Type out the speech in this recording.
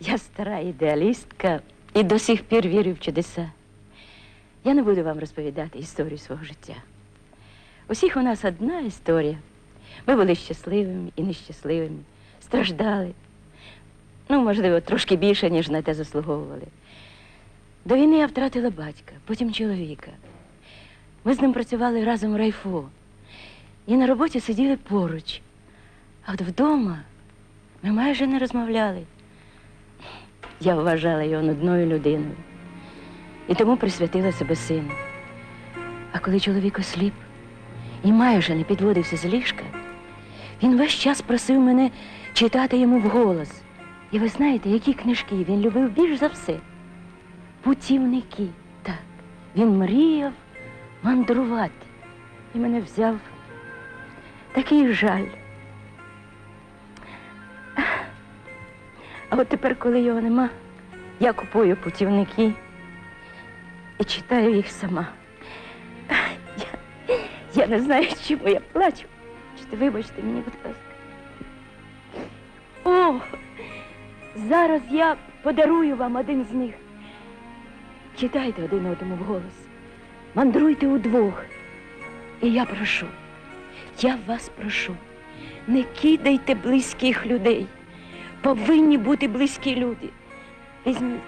Я стара ідеалістка і до сих пір вірю в чудеса. Я не буду вам розповідати історію свого життя. Усіх у нас одна історія. Ми були щасливими і нещасливими, страждали. Ну, можливо, трошки більше, ніж на те заслуговували. До війни я втратила батька, потім чоловіка. Ми з ним працювали разом в райфо. І на роботі сиділи поруч. А от вдома ми майже не розмовляли. Я вважала його нудною людиною і тому присвятила себе сину. А коли чоловік осліп і майже не підводився з ліжка, він весь час просив мене читати йому вголос. І ви знаєте, які книжки він любив більш за все? Путівники. Так. Він мріяв мандрувати. І мене взяв такий жаль. А от тепер, коли його нема, я купую путівники і читаю їх сама. Я, я не знаю, чому я плачу. Чи ти вибачте мені, будь ласка. О, зараз я подарую вам один з них. Читайте один одному вголос. Мандруйте удвох. І я прошу, я вас прошу, не кидайте близьких людей. Повинні бути близькі люди. Візьміть